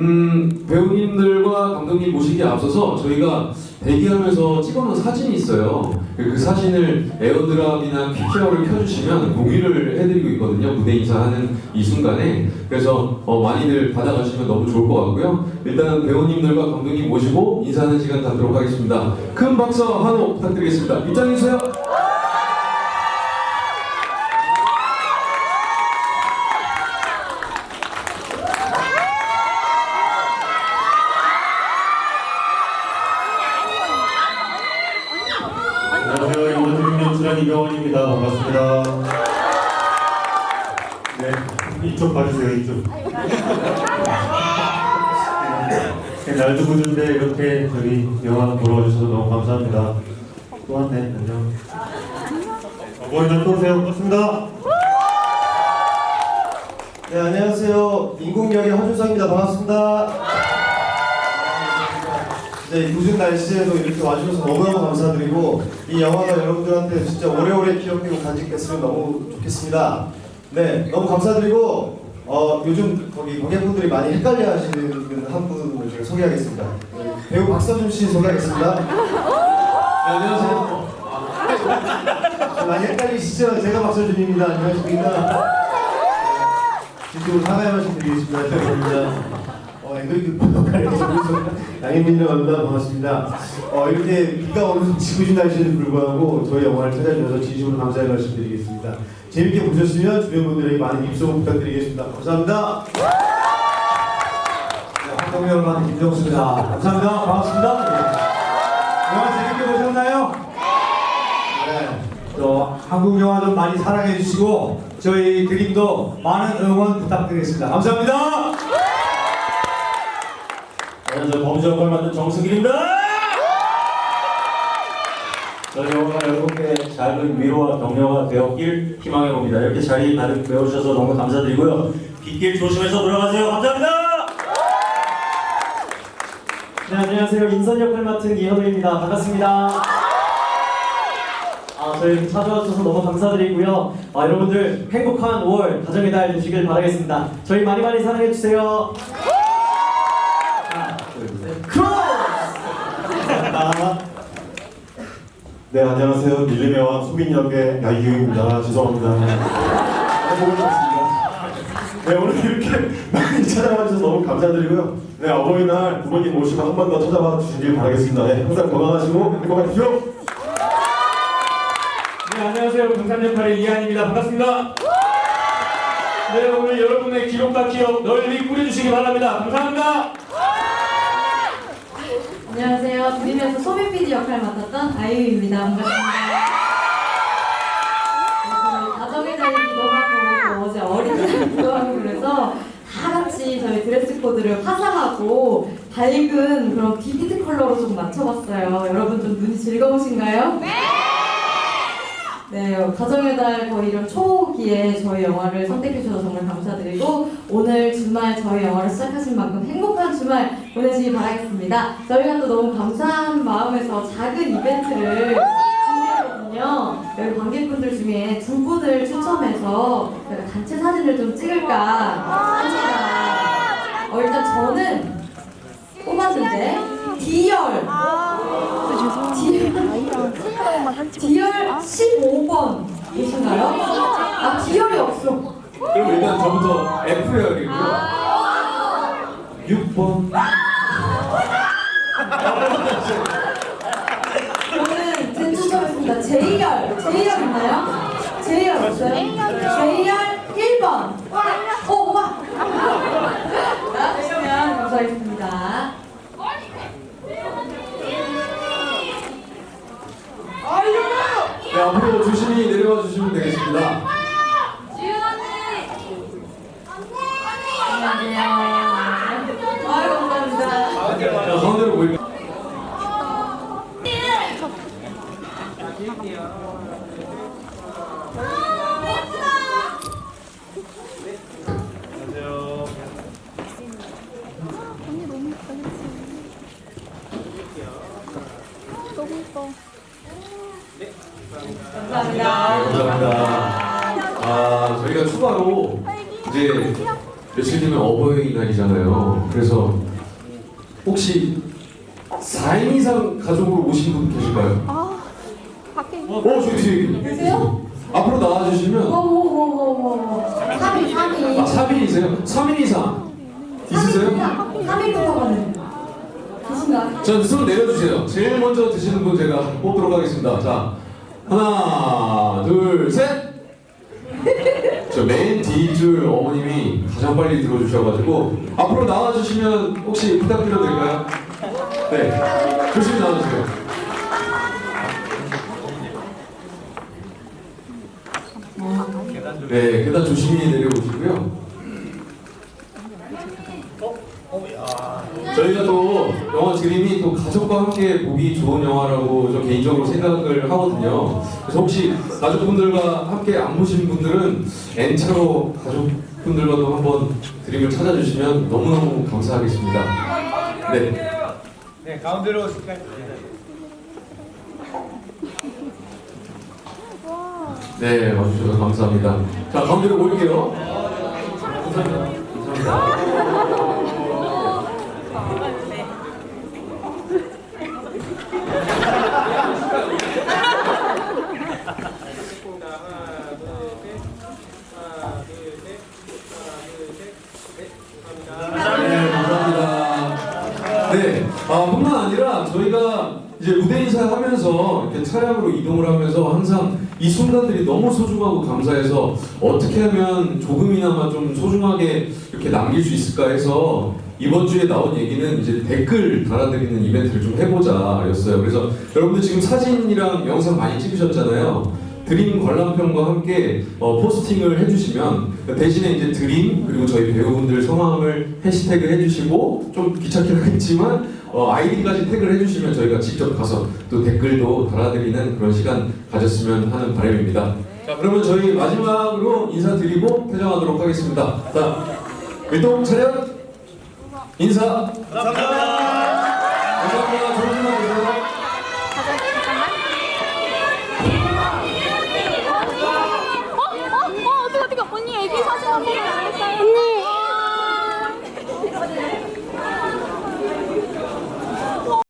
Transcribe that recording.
음, 배우님들과 감독님 모시기에 앞서서 저희가 대기하면서 찍어놓은 사진이 있어요. 그, 그 사진을 에어드랍이나 퀵케어를 켜주시면 공유를 해드리고 있거든요. 무대 인사하는 이 순간에. 그래서 어, 많이들 받아가시면 너무 좋을 것 같고요. 일단 배우님들과 감독님 모시고 인사하는 시간 갖도록 하겠습니다. 큰 박수 한호 부탁드리겠습니다. 입장해주세요. 이병헌입니다. 반갑습니다. 네, 이쪽 봐주세요. 이쪽. 네, 날도 구준데 이렇게 저희 영화 보러 와주셔서 너무 감사합니다. 또 왔네. 안녕. 어머니들 또 오세요. 반갑습니다. 네, 안녕하세요. 인공역의 허준성입니다. 반갑습니다. 네, 굳은 날씨에도 이렇게 와주셔서 너무너무 감사드리고 이 영화가 여러분들한테 진짜 오래오래 기억되고 간직됐으면 너무 좋겠습니다. 네, 너무 감사드리고 어, 요즘 거기 관객분들이 많이 헷갈려하시는 한 분을 제가 소개하겠습니다. 네, 배우 박서준 씨 소개하겠습니다. 네, 안녕하세요. 많이 헷갈리시죠? 제가 박서준입니다. 안녕하십니까? 진심으로 사과의 말씀 드리겠습니다. 죄송합니다. 양현민이라고 합니다. 반갑습니다. 어, 이렇게 비가 오는 지구진 날씨에도 불구하고 저희 영화를 찾아주셔서 진심으로 감사의 말씀 드리겠습니다. 재밌게 보셨으면 주변 분들에게 많은 입소문 부탁드리겠습니다. 감사합니다. 네, 황동여러분 김정수입니다. 감사합니다. 반갑습니다. 네. 영화 재밌게 보셨나요? 네. 또 한국 영화 좀 많이 사랑해 주시고 저희 드림도 많은 응원 부탁드리겠습니다. 감사합니다. 안녕하세요. 범죄 역할 맡은 정승길입니다. 저희 영화가 여러분께 작은 위로와 격려가 되었길 희망해 봅니다. 이렇게 자리 가득 메워주셔서 너무 감사드리고요. 빗길 조심해서 들어가세요. 감사합니다. 네, 안녕하세요. 인선 역할 맡은 이현우입니다. 반갑습니다. 아, 저희 이렇게 찾아와 주셔서 너무 감사드리고요. 아, 여러분들 행복한 5월 가정의 달 되시길 바라겠습니다. 저희 많이 많이 사랑해 주세요. 하나, 둘, 셋. 크로스! 네 안녕하세요 밀림의 왕 수빈 역의 야이유입니다 죄송합니다 네 오늘 이렇게 많이 찾아와 주셔서 너무 감사드리고요 네 어버이날 부모님 모시고 한 번 더 찾아와 주시길 바라겠습니다 네, 항상 건강하시고 행복하십시오 네, 안녕하세요. 동산 역할의 이한입니다. 반갑습니다. 네, 오늘 여러분의 기록과 기억 널리 뿌려주시기 바랍니다. 감사합니다. 안녕하세요. 드림에서 소비 PD 역할 맡았던 아이유입니다. 반갑습니다. 네, 가정의 달이기도 하고 또 어제 어린이날이기도 하고 그래서 다 같이 저희 드레스 코드를 화사하고 밝은 그런 비비드 컬러로 좀 맞춰봤어요. 여러분 좀 눈이 즐거우신가요? 네! 네, 가정의 달 거의 이런 초기에 저희 영화를 선택해 주셔서 정말 감사드리고 오늘 주말 저희 영화를 시작하신 만큼 행복한 주말 보내시기 바라겠습니다. 저희가 또 너무 감사한 마음에서 작은 이벤트를 준비했거든요. 여기 관객분들 중에 두 분을 추첨해서 단체 사진을 좀 찍을까 합니다. 어, 일단 저는 뽑았는데 D열 D열 15번 계신가요? 아 D열이 없어. 그럼 일단 저부터 F열이고요. 6번. 저는 제 추첨했습니다. J열, J열 있나요? J열 없어요? J열 1번. 오, 와. 자, 그러면 감사하겠습니다. 네, 앞으로 조심히 내려와 주시면 되겠습니다. 안녕하세요. 아유, 감사합니다. 자, 가운데로 모이면. 언니 너무 예뻐, 예뻐. 감사합니다. 감사합니다. 아, 저희가 추가로 이제 며칠 뒤면 어버이날이잖아요. 그래서 혹시 4인 이상 가족으로 오신 분 계실까요? 아, 밖에 어, 저기 뒤에 계세요? 앞으로 나와주시면 워워워워워 3일 3일 아, 3인이세요? 3인 이상 있으세요? 3일부터 가는 계신가요? 자, 손 내려주세요. 제일 먼저 드시는 분 제가 뽑도록 하겠습니다. 자, 하나, 둘, 셋! 저맨 뒤줄 어머님이 가장 빨리 들어주셔가지고 앞으로 나와주시면 혹시 부탁드려도 될까요? 네, 조심히 나와주세요. 네, 계단 조심히 내려오시고요. 저희가 또 영화 드림이 또 가족과 함께 보기 좋은 영화라고 저 개인적으로 생각을 하거든요. 그래서 혹시 가족분들과 함께 안 보신 분들은 N차로 가족분들과도 한번 드림을 찾아주시면 너무너무 감사하겠습니다. 네. 네, 가운데로? 와. 네, 와주셔서 감사합니다. 자, 가운데로 모일게요. 감사합니다. 감사합니다. 네, 감사합니다. 네, 아, 뿐만 아니라 저희가 이제 무대 인사하면서 이렇게 차량으로 이동을 하면서 항상 이 순간들이 너무 소중하고 감사해서 어떻게 하면 조금이나마 좀 소중하게 이렇게 남길 수 있을까 해서 이번 주에 나온 얘기는 이제 댓글 달아드리는 이벤트를 좀 해보자였어요. 그래서 여러분들 지금 사진이랑 영상 많이 찍으셨잖아요. 드림 관람편과 함께 어, 포스팅을 해주시면 대신에 이제 드림 그리고 저희 배우분들 성함을 해시태그 해주시고 좀 귀찮긴 하겠지만 어, 아이디까지 태그를 해주시면 저희가 직접 가서 또 댓글도 달아드리는 그런 시간 가졌으면 하는 바람입니다. 자 그러면 저희 마지막으로 인사드리고 퇴장하도록 하겠습니다. 자 일동 차렷 인사. 감사합니다.